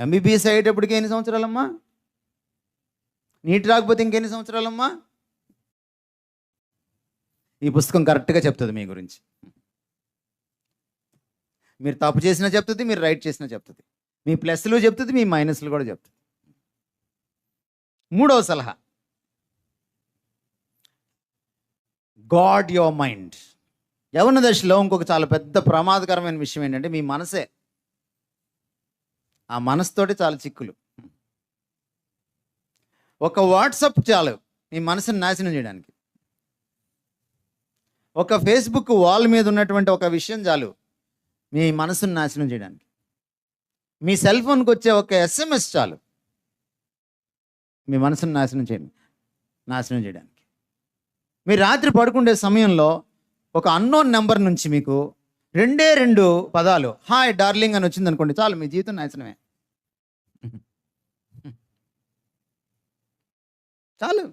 MBBS అయ్యేటప్పటికి ఎన్ని సంవత్సరాలమ్మా? Neat రాకపోతే ఇంకెన్ని సంవత్సరాలమ్మా? ఈ పుస్తకం కరెక్ట్గా చెప్తుంది మీ గురించి. మీరు తప్పు చేసినా చెప్తుంది మీరు రైట్ చేసినా చెప్తుంది. మీ ప్లస్లు చెప్తుంది మీ మైనస్లు కూడా చెప్తుంది. మూడవ సలహా. Guard your mind. యవన దశలో ఇంకొక చాలా పెద్ద ప్రమాదకరమైన విషయం ఏంటంటే మీ మనసే. ఆ మనసుతోటి చాలా చిక్కులు. ఒక వాట్సప్ చాలు మీ మనసుని నాశనం చేయడానికి. ఒక ఫేస్బుక్ వాల్ మీద ఉన్నటువంటి ఒక విషయం చాలు మీ మనసును నాశనం చేయడానికి. మీ సెల్ ఫోన్కి వచ్చే ఒక ఎస్ఎంఎస్ చాలు మీ మనసును నాశనం చేయండి నాశనం చేయడానికి. మీరు రాత్రి పడుకుండే సమయంలో ఒక అన్నోన్ నెంబర్ నుంచి మీకు రెండే రెండు పదాలు. హాయ్ డార్లింగ్ అని వచ్చింది అనుకోండి చాలు మీ జీవితం నాశనమే. చాలు.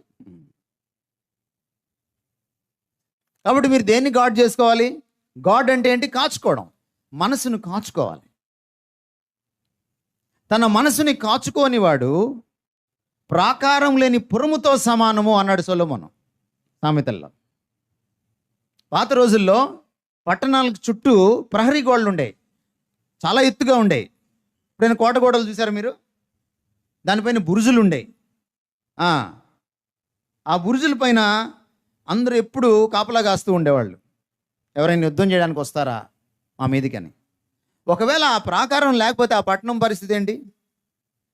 కాబట్టి మీరు దేన్ని గాడ్ చేసుకోవాలి? గాడ్ అంటే ఏంటి? కాచుకోవడం. మనసును కాచుకోవాలి. తన మనసుని కాచుకోని వాడు ప్రాకారం లేని పురముతో సమానము అన్నాడు సొలొమోను సామెతల్లో. పాత రోజుల్లో పట్టణాలకు చుట్టూ ప్రహరీ గోడలు ఉండేవి చాలా ఎత్తుగా ఉండేవి ఇప్పుడైనా కోట గోడలు చూసారా మీరు? దానిపైన బురుజులు ఉండేవి ఆ, బురుజుల పైన అందరూ ఎప్పుడు కాపలా కాస్తూ ఉండేవాళ్ళు. ఎవరైనా యుద్ధం చేయడానికి వస్తారా మా మీదికని? ఒకవేళ ఆ ప్రాకారం లేకపోతే ఆ పట్టణం పరిస్థితి ఏంటి?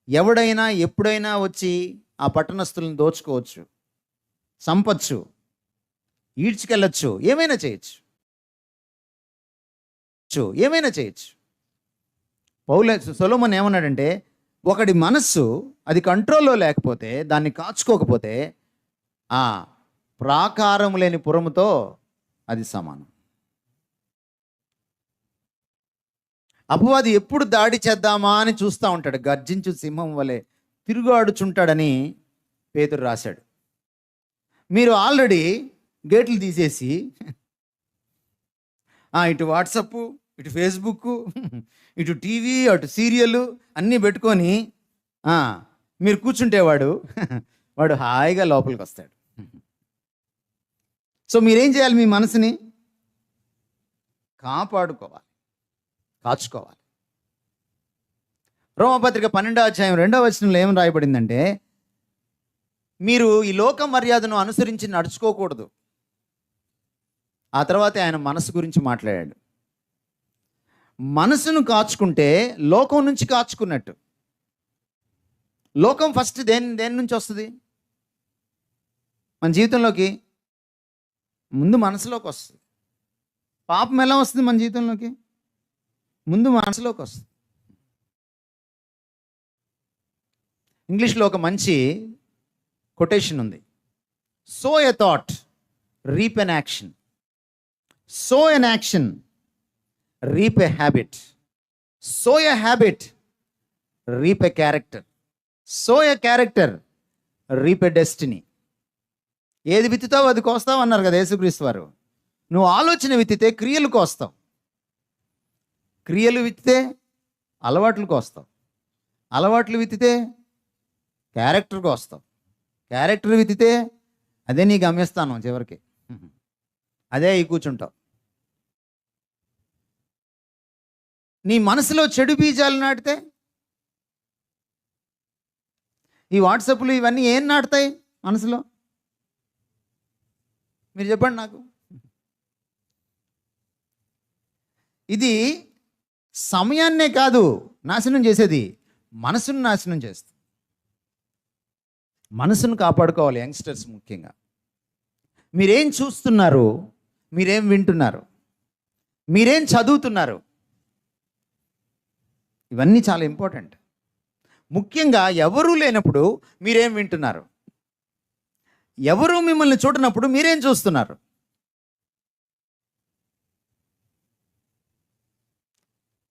ఎవడైనా ఎప్పుడైనా వచ్చి ఆ పట్టణస్తులను దోచుకోవచ్చు చంపచ్చు ఈడ్చుకెళ్ళచ్చు ఏమైనా చేయొచ్చు. ఏమైనా చేయొచ్చు. పౌల సొలోమన్ ఏమన్నాడంటే ఒకడి మనస్సు అది కంట్రోల్లో లేకపోతే దాన్ని కాచుకోకపోతే ఆ ప్రాకారం లేని పురముతో అది సమానం. అపవాది ఎప్పుడు దాడి చేద్దామా అని చూస్తూ ఉంటాడు. గర్జించు సింహం వలె తిరుగాడుచుంటాడని పేతురు రాశాడు. మీరు ఆల్రెడీ గేట్లు తీసేసి ఇటు వాట్సప్ ఇటు ఫేస్బుక్ ఇటు టీవీ అటు సీరియల్ అన్నీ పెట్టుకొని మీరు కూర్చుంటే వాడు వాడు హాయిగా లోపలికి వస్తాడు. సో మీరేం చేయాలి మీ మనసుని? కాపాడుకోవాలి. కాచుకోవాలి. రోమపత్రిక పన్నెండో అధ్యాయం రెండవ వచనంలో ఏం రాయబడిందంటే మీరు ఈ లోక మర్యాదను అనుసరించి నడుచుకోకూడదు. ఆ తర్వాత ఆయన మనసు గురించి మాట్లాడాడు. మనసును కాచుకుంటే లోకం నుంచి కాచుకున్నట్టు. లోకం ఫస్ట్ దేని దేని నుంచి వస్తుంది? మన జీవితంలోకి? ముందు మనసులోకి వస్తుంది. పాపం ఎలా వస్తుంది మన జీవితంలోకి? ముందు మనసులోకి వస్తుంది. ఇంగ్లీష్లో ఒక మంచి కొటేషన్ ఉంది. Sow a thought reap an action sow an action reap a habit sow a habit reap a character sow a character reap a destiny ఏది విత్తుతావు అది కోస్తావు అన్నారు కదా యేసుక్రీస్తు వారు. నువ్వు ఆలోచన విత్తితే క్రియలు కోస్తావు. క్రియలు విత్తితే అలవాట్లు కోస్తావు. అలవాట్లు విత్తితే క్యారెక్టర్ కోస్తావు. క్యారెక్టర్ విత్తితే అదే నీ గమ్యస్థానం చివరికి. అదే అయి కూర్చుంటావు. నీ మనసులో చెడు బీజాలు నాటితే? ఈ వాట్సాప్లు ఇవన్నీ ఏం నాటుతాయి మనసులో? మీరు చెప్పండి నాకు. ఇది సమయాన్నే కాదు నాశనం చేసేది. మనసును నాశనం చేస్తుంది. మనసును కాపాడుకోవాలి యంగ్స్టర్స్ ముఖ్యంగా. మీరేం చూస్తున్నారు? మీరేం వింటున్నారు? మీరేం చదువుతున్నారు? ఇవన్నీ చాలా ఇంపార్టెంట్. ముఖ్యంగా ఎవరూ లేనప్పుడు మీరేం వింటున్నారు? ఎవరు మిమ్మల్ని చూడనప్పుడు మీరేం చూస్తున్నారు?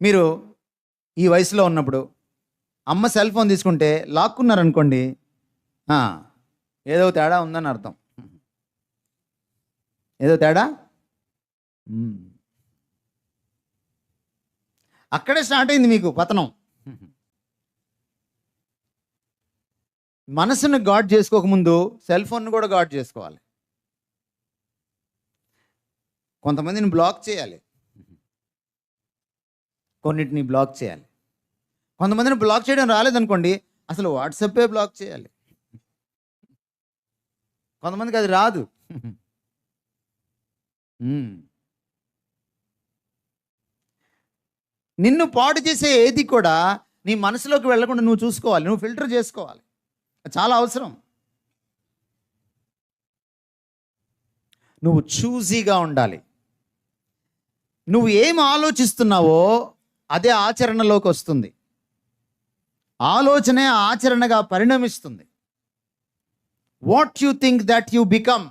మీరు ఈ వయసులో ఉన్నప్పుడు అమ్మ సెల్ ఫోన్ తీసుకుంటే లాక్కున్నారనుకోండి ఏదో తేడా ఉందని అర్థం. ఏదో తేడా? అక్కడే స్టార్ట్ అయింది మీకు పతనం. మనసును గాడ్ చేసుకోకముందు సెల్ ఫోన్ కూడా గాడ్ చేసుకోవాలి. కొంతమందిని బ్లాక్ చేయాలి. కొన్నిటిని బ్లాక్ చేయాలి. కొంతమందిని బ్లాక్ చేయడం రాలేదనుకోండి అసలు వాట్సాపే బ్లాక్ చేయాలి. కొంతమందికి అది రాదు. నిన్ను పాడు చేసే ఏది కూడా నీ మనసులోకి వెళ్ళకుండా నువ్వు చూసుకోవాలి. నువ్వు ఫిల్టర్ చేసుకోవాలి. చాలా అవసరం. నువ్వు చూజీగా ఉండాలి. నువ్వు ఏం ఆలోచిస్తున్నావో అదే ఆచరణలోకి వస్తుంది. ఆలోచనే ఆచరణగా పరిణమిస్తుంది. What you think that you become